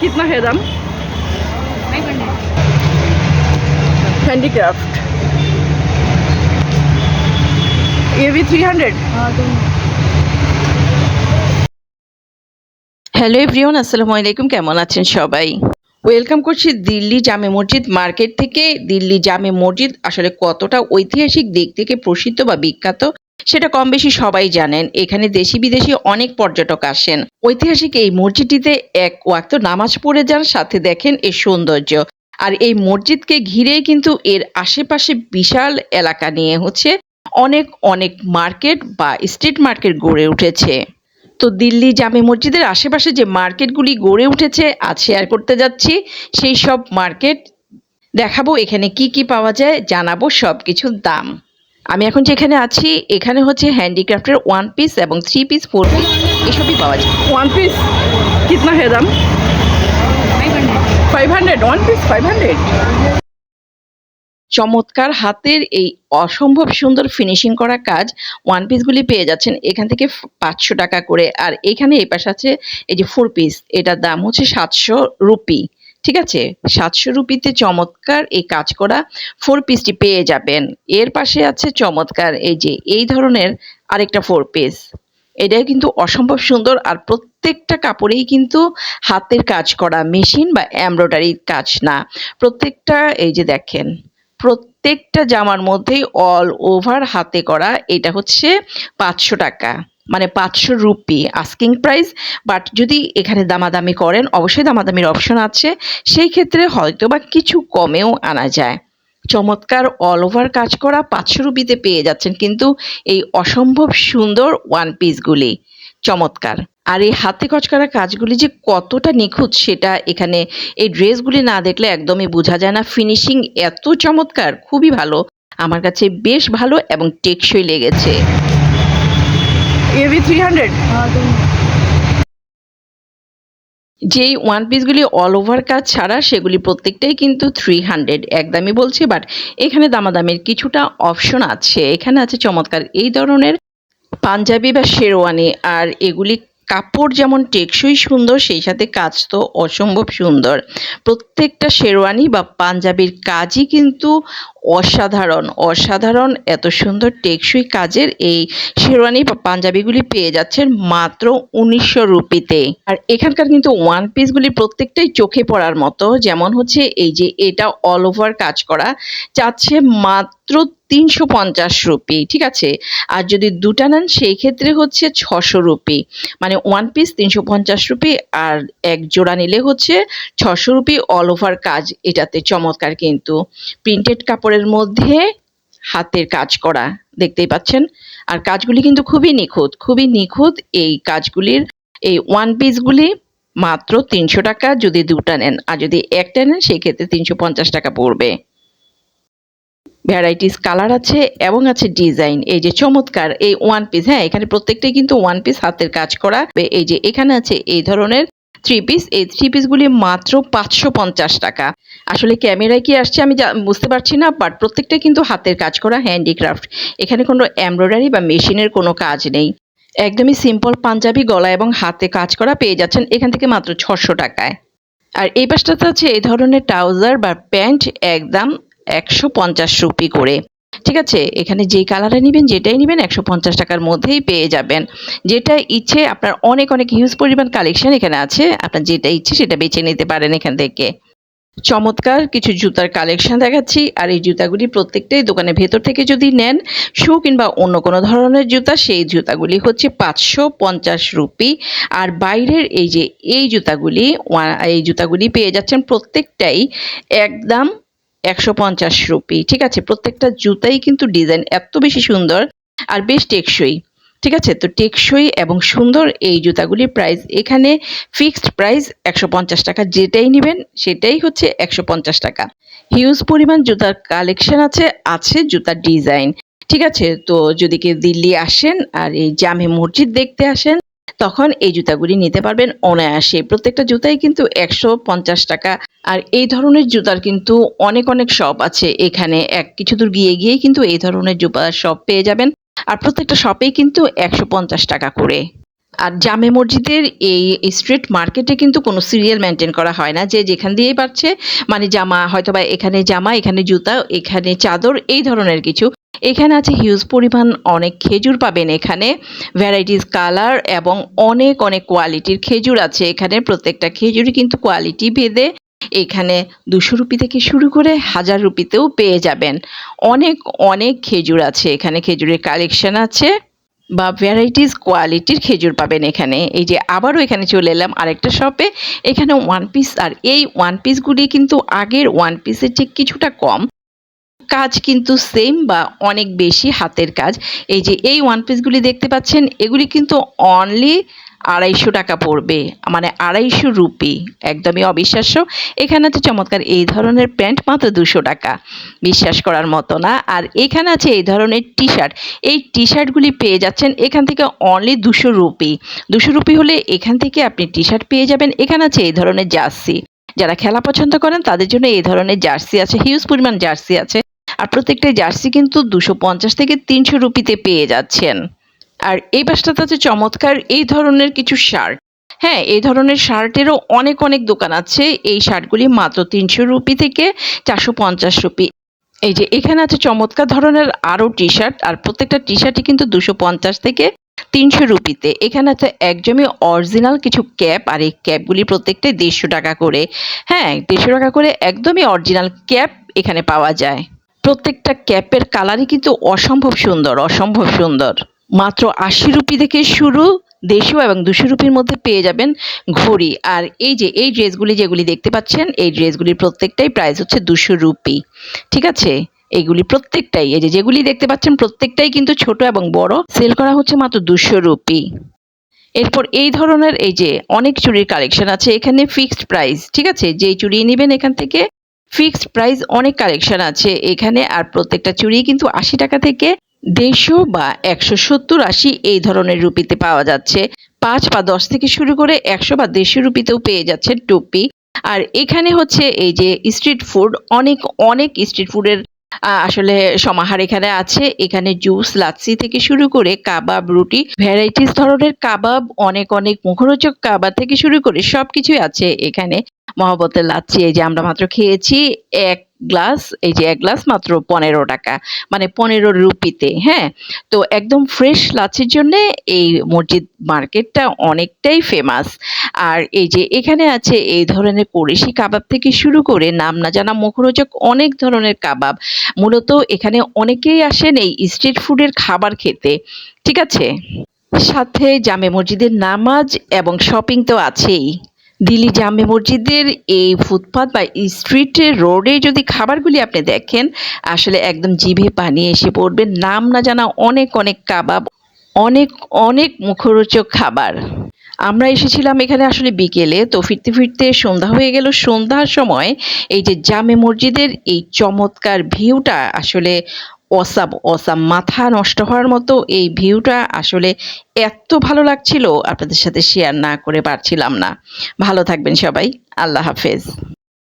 कितना है दाम फाइव हंड्रेड हैंडीक्राफ्ट ये भी थ्री हंड्रेड হ্যালো এভরিওয়ান আসসালামু আলাইকুম কেমন আছেন সবাই ওয়েলকাম করছি দিল্লি জামে মসজিদ মার্কেট থেকে। দিল্লি জামে মসজিদ আসলে কতটা ঐতিহাসিক দিক থেকে প্রসিদ্ধ বা বিখ্যাত, সেটা কম বেশি সবাই জানেন। এখানে দেশি বিদেশি অনেক পর্যটক আসেন। ঐতিহাসিক এই মসজিদটিতে এক ওয়াক্ত নামাজ পড়ে যান, সাথে দেখেন এর সৌন্দর্য। আর এই মসজিদকে ঘিরেই কিন্তু এর আশেপাশে বিশাল এলাকা নিয়ে হচ্ছে অনেক অনেক মার্কেট বা স্ট্রিট মার্কেট গড়ে উঠেছে। তো দিল্লি জামে মসজিদের আশেপাশে যে মার্কেটগুলি গড়ে উঠেছে আজ শেয়ার করতে যাচ্ছি। সেই সব মার্কেট দেখাবো এখানে কি কি পাওয়া যায় জানাব সব কিছুর দাম। আমি এখন যেখানে আছি এখানে হচ্ছে হ্যান্ডিক্রাফ্টের ওয়ান পিস এবং থ্রি পিস ফোর পিস এসবই পাওয়া যায়। ওয়ান পিস কিতনা হ্যাঁ দাম? ওয়ান পিস ফাইভ হান্ড্রেড চমৎকার হাতের এই অসম্ভব সুন্দর ফিনিশিং করা কাজ ওয়ান পিসগুলি পেয়ে যাচ্ছেন। এখান থেকে পাঁচশো টাকা করে। আর এখানে এই পাশে আছে এই যে ফোর পিস এটার দাম হচ্ছে সাতশো রুপি। ঠিক আছে? সাতশো রুপিতে চমৎকার এই কাজ করা ফোর পিসটি পেয়ে যাবেন। এর পাশে আছে চমৎকার এই যে এই ধরনের আরেকটা ফোর পিস এটাই কিন্তু অসম্ভব সুন্দর। আর প্রত্যেকটা কাপড়েই কিন্তু হাতের কাজ করা, মেশিন বা এমব্রয়ডারি কাজ না। প্রত্যেকটা এই যে দেখেন প্রত্যেকটা জামার মধ্যেই অল ওভার হাতে করা এটা হচ্ছে পাঁচশো টাকা। মানে পাঁচশো রুপি আস্কিং প্রাইস বাট যদি এখানে দামাদামি করেন, অবশ্যই দামাদামির অপশন আছে। সেই ক্ষেত্রে হয়তো বা কিছু কমেও আনা যায়। চমৎকার অল ওভার কাজ করা পাঁচশো রুপিতে পেয়ে যাচ্ছেন কিন্তু এই অসম্ভব সুন্দর ওয়ান পিসগুলি চমৎকার। আর এই হাতে কাজ করা কাজগুলি যে কতটা নিখুঁত সেটা এখানে এই ড্রেসগুলি না দেখলে একদমই বোঝা যায় না। ফিনিশিং এত চমৎকার খুবই ভালো। আমার কাছে বেশ ভালো এবং টেকসই লেগেছে। এবি থ্রি হান্ড্রেড যেই ওয়ান পিসগুলি অল ওভার কাজ ছাড়া সেগুলি প্রত্যেকটাই কিন্তু থ্রি হান্ড্রেড একদমই বলছি বাট এখানে দামাদামের কিছুটা অপশন আছে। এখানে আছে চমৎকার। এই ধরনের পাঞ্জাবি বা শেরওয়ানি আর এগুলি কাপড় যেমন টেকসই সুন্দর, সেই সাথে কাজ তো অসম্ভব সুন্দর। প্রত্যেকটা শেরওয়ানি বা পাঞ্জাবির কাজই কিন্তু অসাধারণ। অসাধারণ এত সুন্দর টেকসই কাজের এই শেরওয়ানি বা পাঞ্জাবিগুলি পেয়ে যাচ্ছেন মাত্র উনিশশো রুপিতে। আর এখানকার কিন্তু ওয়ান পিসগুলি প্রত্যেকটাই চোখে পড়ার মতো। যেমন হচ্ছে এই যে এটা অল ওভার কাজ করা। চাচ্ছে মাত্র তিনশো পঞ্চাশ রুপি, ঠিক আছে? আর যদি দুটা নেন, সেই ক্ষেত্রে হচ্ছে ছশো রুপি। মানে ওয়ান পিস তিনশো পঞ্চাশ রুপি আর এক জোড়া নিলে হচ্ছে ছশো রুপি অল ওভার কাজ, এটাতে চমৎকার কিন্তু। প্রিন্টেড কাপড়ের মধ্যে হাতের কাজ করা, দেখতেই পাচ্ছেন? আর কাজগুলি কিন্তু খুবই নিখুঁত খুবই নিখুঁত এই কাজগুলির। এই ওয়ান পিসগুলি মাত্র তিনশো টাকা যদি দুটা নেন, আর যদি একটা নেন, সেই ক্ষেত্রে তিনশো পঞ্চাশ টাকা পড়বে। ভ্যারাইটিস কালার আছে এবং আছে ডিজাইন। এই যে চমৎকার এই ওয়ান পিস হ্যাঁ এখানে প্রত্যেকটাই কিন্তু ওয়ান পিস হাতের কাজ করা। এই যে এখানে আছে এই ধরনের থ্রি পিস এই থ্রি পিসগুলি মাত্র পাঁচশো পঞ্চাশ টাকা। আসলে ক্যামেরায় কি আসছে আমি বুঝতে পারছি না বাট প্রত্যেকটাই কিন্তু হাতের কাজ করা হ্যান্ডিক্রাফট এখানে কোনো এমব্রয়ডারি বা মেশিনের কোনো কাজ নেই। একদমই সিম্পল পাঞ্জাবি গলা এবং হাতে কাজ করা পেয়ে যাচ্ছেন এখান থেকে মাত্র ছশো টাকায়। আর এই পাশটাতে আছে এই ধরনের ট্রাউজার বা প্যান্ট, একদম একশো পঞ্চাশ রুপি করে। ঠিক আছে? এখানে যেই কালারে নেবেন, যেটাই নেবেন, একশো পঞ্চাশ টাকার মধ্যেই পেয়ে যাবেন। যেটা ইচ্ছে, আপনার অনেক অনেক হিউজ পরিমাণ কালেকশন এখানে আছে। আপনার যেটা ইচ্ছে, সেটা বেছে নিতে পারেন এখান থেকে। চমৎকার কিছু জুতার কালেকশন দেখাচ্ছি। আর এই জুতাগুলি প্রত্যেকটাই দোকানের ভেতর থেকে যদি নেন, শু কিংবা অন্য কোনো ধরনের জুতা, সেই জুতাগুলি হচ্ছে পাঁচশো পঞ্চাশ রুপি। আর বাইরের এই যে, এই জুতাগুলি এই জুতাগুলি পেয়ে যাচ্ছেন প্রত্যেকটাই একদম একশো পঞ্চাশ রুপি, ঠিক আছে? প্রত্যেকটা জুতাই কিন্তু ডিজাইন এত বেশি সুন্দর আর বেশ টেকসই, ঠিক আছে? তো টেকসই এবং সুন্দর এই জুতাগুলির প্রাইস এখানে ফিক্সড প্রাইস একশো পঞ্চাশ টাকা, যেটাই নেবেন সেটাই হচ্ছে একশো পঞ্চাশ টাকা। হিউজ পরিমাণ জুতার কালেকশন আছে আছে জুতার ডিজাইন ঠিক আছে? তো যদি কেউ দিল্লি আসেন আর এই জামে মসজিদ দেখতে আসেন তখন এই জুতাগুলি নিতে পারবেন অনায়াসে। প্রত্যেকটা জুতাই কিন্তু একশো পঞ্চাশ টাকা। আর এই ধরনের জুতার কিন্তু অনেক অনেক শপ আছে। এখানে এক কিছু দূর গিয়ে গিয়ে কিন্তু এই ধরনের জুতার শপ পেয়ে যাবেন। আর প্রত্যেকটা শপেই কিন্তু একশো পঞ্চাশ টাকা করে। আর জামে মসজিদের এই স্ট্রিট মার্কেটে কিন্তু কোনো সিরিয়াল মেনটেন করা হয় না। যে যেখান দিয়েই পাচ্ছে মানে জামা, হয়তোবা এখানে জামা, এখানে জুতা, এখানে চাদর, এই ধরনের কিছু। এখানে আছে হিউজ পরিমাণ অনেক খেজুর পাবেন এখানে। ভ্যারাইটিস কালার এবং অনেক অনেক কোয়ালিটির খেজুর আছে এখানে। প্রত্যেকটা খেজুরই কিন্তু কোয়ালিটি ভেদে এখানে দুশো রুপি থেকে শুরু করে হাজার রুপিতেও পেয়ে যাবেন। অনেক অনেক খেজুর আছে এখানে। খেজুরের কালেকশন আছে বা ভ্যারাইটিস কোয়ালিটির খেজুর পাবেন এখানে। এই যে আবারও এখানে চলে এলাম আরেকটা শপে এখানে ওয়ান পিস আর এই ওয়ান পিসগুলি কিন্তু আগের ওয়ান পিসের চেয়ে কিছুটা কম। কাজ কিন্তু সেম বা অনেক বেশি হাতের কাজ। এই যে এই ওয়ান পিসগুলি দেখতে পাচ্ছেন, এগুলি কিন্তু অনলি আড়াইশো টাকা পড়বে মানে আড়াইশো রুপি, একদমই অবিশ্বাস্য। এখানে আছে চমৎকার, এই ধরনের প্যান্ট মাত্র দুশো টাকা, বিশ্বাস করার মতো না। আর এখানে আছে এই ধরনের টি শার্ট এই টি শার্টগুলি পেয়ে যাচ্ছেন এখান থেকে অনলি দুশো রুপি। দুশো রুপি হলে এখান থেকে আপনি টি শার্ট পেয়ে যাবেন। এখানে আছে এই ধরনের জার্সি। যারা খেলা পছন্দ করেন, তাদের জন্য এই ধরনের জার্সি আছে হিউজ পরিমাণ জার্সি আছে। আর প্রত্যেকটা জার্সি কিন্তু দুশো পঞ্চাশ থেকে তিনশো রুপিতে পেয়ে যাচ্ছেন। আর এই বাসটাতে আছে চমৎকার এই ধরনের কিছু শার্ট। হ্যাঁ এই ধরনের শার্টেরও অনেক অনেক দোকান আছে। এই শার্টগুলি মাত্র তিনশো রুপি থেকে চারশো পঞ্চাশ রুপি। এই যে এখানে আছে চমৎকার ধরনের আরও টি শার্ট আর প্রত্যেকটা টি শার্টই কিন্তু দুশো পঞ্চাশ থেকে তিনশো রুপিতে। এখানে আছে একদমই অরিজিনাল কিছু ক্যাপ, আর এই ক্যাপগুলি প্রত্যেকটাই দেড়শো টাকা করে। হ্যাঁ দেড়শো টাকা করে একদমই অরিজিনাল ক্যাপ এখানে পাওয়া যায়। প্রত্যেকটা ক্যাপের কালারই কিন্তু অসম্ভব সুন্দর অসম্ভব সুন্দর। মাত্র আশি রুপি থেকে শুরু দেড়শো এবং দুশো রুপির মধ্যে পেয়ে যাবেন ঘড়ি। আর এই যে, এই ড্রেসগুলি যেগুলি দেখতে পাচ্ছেন, এই ড্রেসগুলির প্রত্যেকটাই প্রাইস হচ্ছে দুশো রুপি। ঠিক আছে? এইগুলি প্রত্যেকটাই, এই যে যেগুলি দেখতে পাচ্ছেন, প্রত্যেকটাই কিন্তু ছোট এবং বড়। সেল করা হচ্ছে মাত্র দুশো রুপি। এরপর এই ধরনের, এই যে অনেক চুরির কালেকশন আছে, এখানে ফিক্সড প্রাইস। ঠিক আছে? যেই চুরি নেবেন এখান থেকে ফিক্সড প্রাইস অনেক কালেকশন আছে এখানে, আর প্রত্যেকটা চুড়ি কিন্তু আশি টাকা থেকে দেড়শো বা একশো সত্তর আশি এই ধরনের রুপিতে পাওয়া যাচ্ছে। পাঁচ বা দশ থেকে শুরু করে একশো বা দেড়শো রুপিতেও পেয়ে যাচ্ছেন টুপি। আর এখানে হচ্ছে এই যে স্ট্রিট ফুড, অনেক অনেক স্ট্রিট ফুডের আসলে সমাহার এখানে আছে। এখানে জুস, লাচ্ছি থেকে শুরু করে কাবাব, রুটি, ভ্যারাইটিস ধরনের কাবাব, অনেক অনেক মুখরোচক কাবাব থেকে শুরু করে সব কিছুই আছে এখানে। মহব্বতের লাচ্ছি এই যে আমরা মাত্র খেয়েছি এক গ্লাস, এই যে এক গ্লাস মাত্র পনেরো টাকা মানে পনেরো রুপিতে হ্যাঁ? তো একদম ফ্রেশ লাচ্ছির জন্যে এই মসজিদ মার্কেটটা অনেকটাই ফেমাস আর এই যে এখানে আছে এই ধরনের কোরেশি কাবাব থেকে শুরু করে নাম না জানা মুখরোচক অনেক ধরনের কাবাব। মূলত এখানে অনেকেই আসেন এই স্ট্রিট ফুডের খাবার খেতে, ঠিক আছে? সাথে জামে মসজিদের নামাজ এবং শপিং তো আছেই। দিল্লি জামে মসজিদের এই ফুটপাত বা স্ট্রিটের রোডে যদি খাবারগুলি আপনি দেখেন, আসলে একদম জিভে পানি এসে পড়বে। নাম না জানা অনেক অনেক কাবাব, অনেক অনেক মুখরোচক খাবার। আমরা এসেছিলাম এখানে আসলে বিকেলে, তো ফিরতে ফিরতে সন্ধ্যা হয়ে গেল। সন্ধ্যার সময় এই যে জামে মসজিদের এই চমৎকার ভিউটা আসলে অসাম অসাম মাথা নষ্ট হওয়ার মতো এই ভিউটা আসলে এত ভালো লাগছিল, আপনাদের সাথে শেয়ার না করে পারছিলাম না। ভালো থাকবেন সবাই, আল্লাহ হাফেজ।